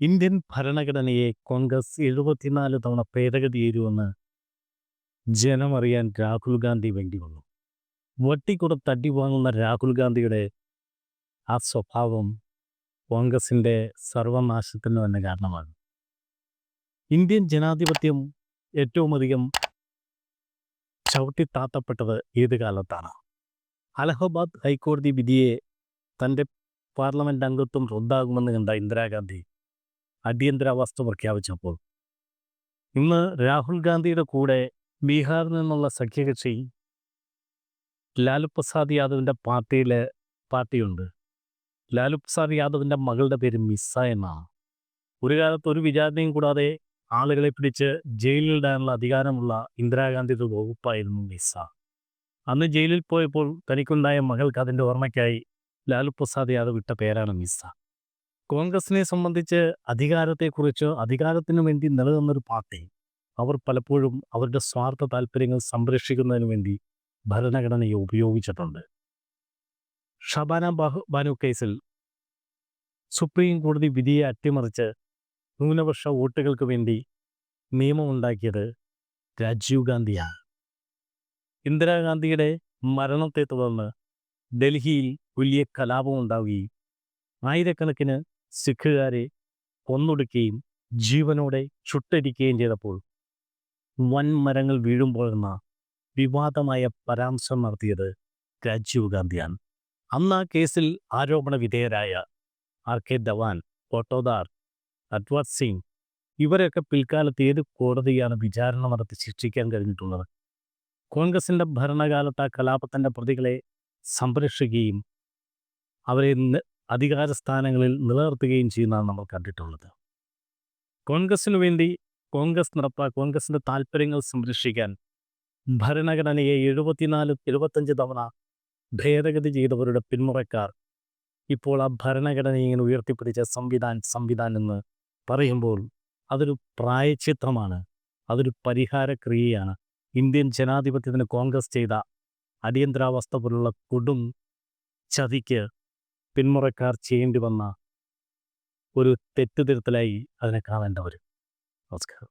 Indian ഭരണഘടനയെ കോൺഗ്രസ് എഴുപത്തിനാല് തവണ ഭേദഗതി ചെയ്തുവെന്ന് ജനമറിയാൻ രാഹുൽ ഗാന്ധി വേണ്ടി വന്നു. വട്ടിക്കുറത്ത് തട്ടി വാങ്ങുന്ന രാഹുൽ ഗാന്ധിയുടെ ആ സ്വഭാവം കോൺഗ്രസിന്റെ സർവനാശത്തിന് തന്നെ കാരണമാണ്. ഇന്ത്യൻ ജനാധിപത്യം ഏറ്റവും അധികം ചവിട്ടിത്താത്തപ്പെട്ടത് ഏത് കാലത്താണ്? അലഹബാദ് ഹൈക്കോടതി വിധിയെ തന്റെ പാർലമെന്റ് അംഗത്വം റദ്ദാകുമെന്ന് കണ്ട ഇന്ദിരാഗാന്ധി അടിയന്തരാവസ്ഥ പ്രഖ്യാപിച്ചപ്പോൾ. ഇന്ന് രാഹുൽ ഗാന്ധിയുടെ കൂടെ ബീഹാറിൽ നിന്നുള്ള സഖ്യകക്ഷി ലാലു പ്രസാദ് യാദവിന്റെ പാർട്ടിയിലെ പാർട്ടിയുണ്ട്. ലാലു പ്രസാദ് യാദവിന്റെ മകളുടെ പേര് മിസ്സ എന്നാണ് ഒരു കാലത്ത് ഒരു വിചാരണയും കൂടാതെ ആളുകളെ പിടിച്ച് ജയിലിലിടാനുള്ള അധികാരമുള്ള ഇന്ദിരാഗാന്ധിയുടെ വകുപ്പായിരുന്നു മിസ്സ. അന്ന് ജയിലിൽ പോയപ്പോൾ തനിക്കുണ്ടായ മകൾക്ക് അതിന്റെ ഓർമ്മയ്ക്കായി ലാലു പ്രസാദ് യാദവ് ഇട്ട പേരാണ് മിസ്സ. കോൺഗ്രസിനെ സംബന്ധിച്ച് അധികാരത്തെക്കുറിച്ച് അധികാരത്തിനു വേണ്ടി നിലനിന്നൊരു പാർട്ടി അവർ പലപ്പോഴും അവരുടെ സ്വാർത്ഥ താല്പര്യങ്ങൾ സംരക്ഷിക്കുന്നതിന് വേണ്ടി ഭരണഘടനയെ ഉപയോഗിച്ചിട്ടുണ്ട്. ഷബാന ബാഹു ബാനു കേസിൽ സുപ്രീം കോടതി വിധിയെ അട്ടിമറിച്ച് ന്യൂനപക്ഷ വോട്ടുകൾക്ക് വേണ്ടി നിയമമുണ്ടാക്കിയത് രാജീവ് ഗാന്ധിയാണ്. ഇന്ദിരാഗാന്ധിയുടെ മരണത്തെ തുടർന്ന് ഡൽഹിയിൽ വലിയ കലാപമുണ്ടാവുകയും ആയിരക്കണക്കിന് സിഖുകാരെ കൊന്നൊടുക്കുകയും ജീവനോടെ ചുട്ടരിക്കുകയും ചെയ്തപ്പോൾ വൻ മരങ്ങൾ വീഴുമ്പോഴെന്ന വിവാദമായ പരാമർശം നടത്തിയത് രാജീവ് ഗാന്ധിയാണ്. അന്ന് ആ കേസിൽ ആരോപണ വിധേയരായ ആർ കെ ധവാൻ കോട്ടോദാർ അദ്വാർ സിംഗ് ഇവരെയൊക്കെ പിൽക്കാലത്ത് ഏത് കോടതിയാണ് വിചാരണ നടത്തി ശിക്ഷിക്കാൻ കഴിഞ്ഞിട്ടുള്ളത്? കോൺഗ്രസിന്റെ ഭരണകാലത്ത് ആ കലാപത്തിന്റെ പ്രതികളെ സംരക്ഷിക്കുകയും അവരെ അധികാര സ്ഥാനങ്ങളിൽ നിലനിർത്തുകയും ചെയ്യുന്നതാണ് നമ്മൾ കണ്ടിട്ടുള്ളത്. കോൺഗ്രസിനു വേണ്ടി കോൺഗ്രസ് നടത്ത കോൺഗ്രസിന്റെ താല്പര്യങ്ങൾ സംരക്ഷിക്കാൻ ഭരണഘടനയെ എഴുപത്തിനാല് എഴുപത്തഞ്ച് തവണ ഭേദഗതി ചെയ്തവരുടെ പിന്മുറക്കാർ ഇപ്പോൾ ആ ഭരണഘടനയെ ഇങ്ങനെ ഉയർത്തിപ്പിടിച്ച സംവിധാൻ സംവിധാൻ എന്ന് പറയുമ്പോൾ അതൊരു പ്രായച്ചിത്രമാണ്. അതൊരു പരിഹാരക്രിയയാണ്. ഇന്ത്യൻ ജനാധിപത്യത്തിന് കോൺഗ്രസ് ചെയ്ത അടിയന്തരാവസ്ഥ പോലുള്ള കൊടും ചതിക്ക് പിന്മുറക്കാർ ചെയ്യേണ്ടി വന്ന ഒരു തെറ്റുതിരുത്തലായി അതിനെ കാണേണ്ടവർ നമസ്കാരം.